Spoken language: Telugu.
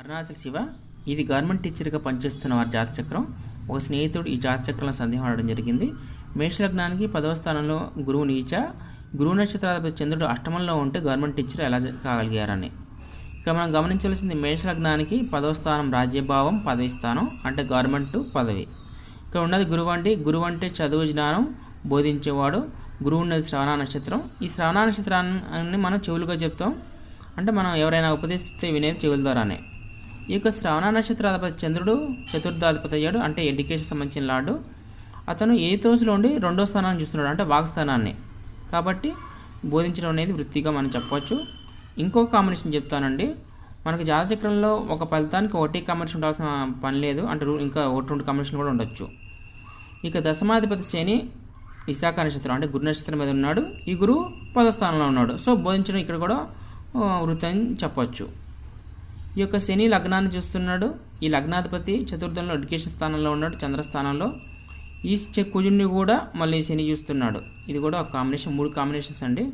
అరుణాచల్ శివ ఇది గవర్నమెంట్ టీచర్గా పనిచేస్తున్న వారి జాతచక్రం ఒక స్నేహితుడు ఈ జాతచక్రంలో సందేహం ఆడడం జరిగింది. మేషలగ్నానికి పదవ స్థానంలో గురువు నీచ గురువు నక్షత్రాధిపతి చంద్రుడు అష్టమంలో ఉంటే గవర్నమెంట్ టీచర్ ఎలా కాగలిగారని. ఇక మనం గమనించవలసింది మేషలగ్నానికి పదవ స్థానం రాజ్యభావం పదవి స్థానం అంటే గవర్నమెంట్ పదవి. ఇక్కడ ఉన్నది గురువు అండి గురువు అంటే చదువు జ్ఞానం బోధించేవాడు గురువు ఉన్నది శ్రవణ నక్షత్రం. ఈ శ్రవణ నక్షత్రాన్ని మనం చెవులుగా చెప్తాం. అంటే మనం ఎవరైనా ఉపదేశిస్తే వినేది చెవుల ద్వారానే. ఈ యొక్క శ్రవణ నక్షత్రాధిపతి చంద్రుడు చతుర్థాధిపతి అయ్యాడు అంటే ఎడ్యుకేషన్ సంబంధించిన లాడు అతను ఏ తోసులో ఉండి రెండో స్థానాన్ని చూస్తున్నాడు అంటే వాగ్స్థానాన్ని. కాబట్టి బోధించడం అనేది వృత్తిగా మనం చెప్పవచ్చు. ఇంకొక కాంబినేషన్ చెప్తానండి. మనకు జాతచక్రంలో ఒక ఫలితానికి ఒకటి కాంబినేషన్ ఉండాల్సిన పని లేదు అంటే ఇంకా ఒకటి రెండు కాంబినేషన్ కూడా ఉండొచ్చు. ఇక దశమాధిపతి శని విశాఖ నక్షత్రం అంటే గురు నక్షత్రం మీద ఉన్నాడు. ఈ గురువు పదో స్థానంలో ఉన్నాడు. సో బోధించడం ఇక్కడ కూడా వృత్తి అని చెప్పవచ్చు ఈ యొక్క శని లగ్నాన్ని చూస్తున్నాడు. ఈ లగ్నాధిపతి చతుర్థంలో ఎడ్యుకేషన్ స్థానంలో ఉన్నాడు చంద్రస్థానంలో. ఈ కుజుడిని కూడా మళ్ళీ శని చూస్తున్నాడు. ఇది కూడా ఒక కాంబినేషన్ మూడు కాంబినేషన్స్ అండి.